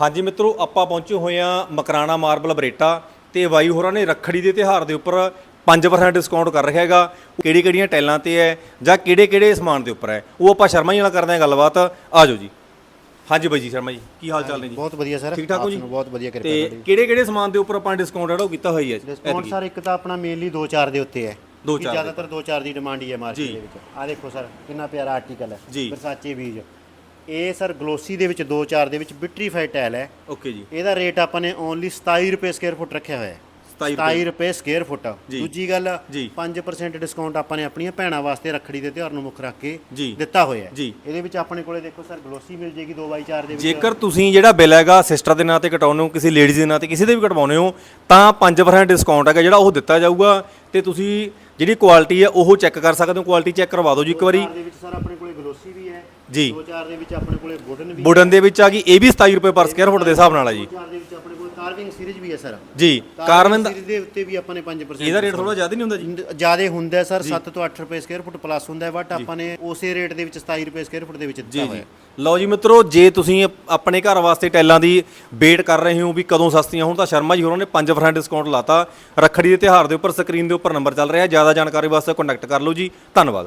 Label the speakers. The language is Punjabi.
Speaker 1: ਹਾਂਜੀ ਮਿੱਤਰੋ ਆਪਾਂ ਪਹੁੰਚੇ ਹੋਏ ਆ ਮਕਰਾਣਾ ਮਾਰਬਲ ਬਰੇਟਾ ਤੇ ਵਾਈ ਹੋਰਾਂ ਨੇ ਰੱਖੜੀ ਦੇ ਤਿਹਾਰ ਦੇ ਉੱਪਰ 5% ਡਿਸਕਾਊਂਟ ਕਰ ਰੱਖਿਆ ਹੈਗਾ। ਕਿਹੜੀ ਕਿਹੜੀਆਂ ਟੈਲਾਂ ਤੇ ਹੈ ਜਾਂ ਕਿਹੜੇ ਕਿਹੜੇ ਸਮਾਨ ਦੇ ਉੱਪਰ ਹੈ? ਉਹ ਆਪਾਂ ਸ਼ਰਮਾ ਜੀ ਨਾਲ ਕਰਦੇ ਹਾਂ ਗੱਲਬਾਤ। ਆ ਜਾਓ ਜੀ। ਹਾਂਜੀ ਬਾਈ ਜੀ ਸ਼ਰਮਾ ਜੀ ਕੀ ਹਾਲ ਚਾਲ ਨੇ ਜੀ?
Speaker 2: ਬਹੁਤ ਵਧੀਆ ਸਰ।
Speaker 1: ਠੀਕ ਠਾਕ ਹੋ ਜੀ?
Speaker 2: ਬਹੁਤ ਵਧੀਆ ਕਿਰਪਾ
Speaker 1: ਤੇ ਕਿਹੜੇ ਕਿਹੜੇ ਸਮਾਨ ਦੇ ਉੱਪਰ ਆਪਾਂ ਡਿਸਕਾਊਂਟ ਜਿਹੜਾ ਉਹ ਕੀਤਾ ਹੋਈ ਹੈ
Speaker 2: ਡਿਸਕਾਊਂਟ ਸਰ ਇੱਕ ਤਾਂ ਆਪਣਾ ਮੇਨਲੀ 2-4 ਦੇ ਉੱਤੇ ਹੈ।
Speaker 1: ਦੋ ਚਾਰ।
Speaker 2: ਜ਼ਿਆਦਾਤਰ 2-4 ਦੀ ਡਿਮਾਂਡ ਹੀ ਹੈ ਮਾਰਕੀਟ। ਦੇ ਵਿੱਚ। ਆ ਦੇਖੋ ਸਰ ਕਿੰਨਾ ਪਿਆਰਾ ਆਰਟੀਕਲ ਹੈ। ਵਰਸਾਚੇ ਬੀਜ। ਇਹ ਸਰ ਗਲੋਸੀ ਦੇ ਵਿੱਚ 2-4 ਦੇ ਵਿੱਚ ਵਿਟਰੀਫਾਈਡ ਟਾਇਲ ਹੈ।
Speaker 1: ਓਕੇ ਜੀ।
Speaker 2: ਇਹਦਾ ਰੇਟ ਆਪਾਂ ਨੇ ਓਨਲੀ 27 ਰੁਪਏ ਸਕੁਅਰ ਫੁੱਟ ਰੱਖਿਆ ਹੋਇਆ ਹੈ।
Speaker 1: 27
Speaker 2: 27 ਰੁਪਏ ਸਕੁਅਰ ਫੁੱਟ। ਦੂਜੀ ਗੱਲ
Speaker 1: ਜੀ।
Speaker 2: 5% ਡਿਸਕਾਊਂਟ ਆਪਾਂ ਨੇ ਆਪਣੀਆਂ ਭੈਣਾਂ ਵਾਸਤੇ ਰੱਖੜੀ ਦੇ ਤਿਉਹਾਰ ਨੂੰ ਮੁੱਖ ਰੱਖ ਕੇ। ਦਿੱਤਾ ਹੋਇਆ ਹੈ। ਇਹਦੇ ਵਿੱਚ ਆਪਣੇ ਕੋਲੇ ਦੇਖੋ ਸਰ ਗਲੋਸੀ ਮਿਲ ਜੇਗੀ 2x4 ਦੇ ਵਿੱਚ।
Speaker 1: ਜੇਕਰ ਤੁਸੀਂ ਜਿਹੜਾ ਬਿੱਲ ਹੈਗਾ ਸਿਸਟਰ ਦੇ ਨਾਂ ਤੇ ਕਟਾਉਂਦੇ ਹੋ ਕਿਸੇ ਲੇਡੀਜ਼ ਦੇ ਨਾਂ ਤੇ ਕਿਸੇ ਦੇ ਵੀ ਕਟਵਾਉਂਦੇ ਹੋ ਤਾਂ 5% ਡਿਸਕਾਊਂਟ ਹੈਗਾ ਜਿਹੜਾ ਉਹ ਦਿੱਤਾ ਜਾਊਗਾ ਤੇ ਤੁਸੀਂ ਜਿਹੜੀ ਕੁਆਲਿਟੀ ਹੈ ਉਹ ਚੈੱਕ ਕਰ ਸਕਦੇ ਹੋ। ਕੁਆਲਿਟੀ ਚੈੱਕ ਕਰਵਾ ਦਿਓ ਜੀ ਇੱਕ ਵਾਰੀ।
Speaker 2: 2x4 ਦੇ ਵਿੱਚ ਸਰ ਆਪਣੇ ਕੋਲੇ ਗਲੋਸੀ ਵੀ ਹੈ।
Speaker 1: ਜੀ।
Speaker 2: 2-4 ਦੇ ਵਿੱਚ ਆਪਣੇ ਕੋਲੇ ਵੁਡਨ ਵੀ
Speaker 1: ਵੁਡਨ ਦੇ ਵਿੱਚ ਆ ਗਈ ਇਹ ਵੀ 27 ਰੁਪਏ ਪਰ ਸਕੁਅਰ ਫੁੱਟ ਦੇ ਹਿਸਾਬ ਨਾਲ ਆ ਜੀ।
Speaker 2: 2-4 ਦੇ ਵਿੱਚ ਆਪਣੇ ਕੋਲ ਕਾਰਵਿੰਗ ਸੀਰੀਜ਼ ਵੀ ਹੈ ਸਰ
Speaker 1: ਜੀ ਕਾਰਵਨ ਦਾ
Speaker 2: ਸੀਰੀਜ਼ ਦੇ ਉੱਤੇ ਵੀ ਆਪਾਂ ਨੇ 5%
Speaker 1: ਇਹਦਾ ਰੇਟ ਥੋੜਾ ਜ਼ਿਆਦਾ ਨਹੀਂ ਹੁੰਦਾ ਜੀ?
Speaker 2: ਜ਼ਿਆਦਾ ਹੁੰਦਾ ਸਰ 7 ਤੋਂ 8 ਰੁਪਏ ਸਕੁਅਰ ਫੁੱਟ ਪਲੱਸ ਹੁੰਦਾ ਹੈ ਬਟ ਆਪਾਂ ਨੇ ਉਸੇ ਰੇਟ ਦੇ ਵਿੱਚ 27 ਰੁਪਏ ਸਕੁਅਰ ਫੁੱਟ ਦੇ ਵਿੱਚ ਦਿੱਤਾ ਹੋਇਆ।
Speaker 1: ਲਓ ਜੀ ਮਿੱਤਰੋ ਜੇ ਤੁਸੀਂ ਆਪਣੇ ਘਰ ਵਾਸਤੇ ਟੈਲਾਂ ਦੀ ਵੇਟ ਕਰ ਰਹੇ ਹੋ ਵੀ ਕਦੋਂ ਸਸਤੀਆਂ ਹੋਣ ਤਾਂ ਸ਼ਰਮਾ ਜੀ ਹੋਰਾਂ ਨੇ 5% ਡਿਸਕਾਊਂਟ ਲਾਤਾ। ਰੱਖੜੀ ਦੇ ਤਿਉਹਾਰ ਦੇ ਉੱਪਰ ਸਕਰੀਨ ਦੇ ਉੱਪਰ ਨੰਬਰ ਚੱਲ ਰਿਹਾ। ਜ਼ਿਆਦਾ ਜਾਣਕਾਰੀ ਵਾਸਤੇ ਕੰਟੈਕਟ ਕਰ ਲਓ ਜੀ। ਧੰਨਵਾਦ।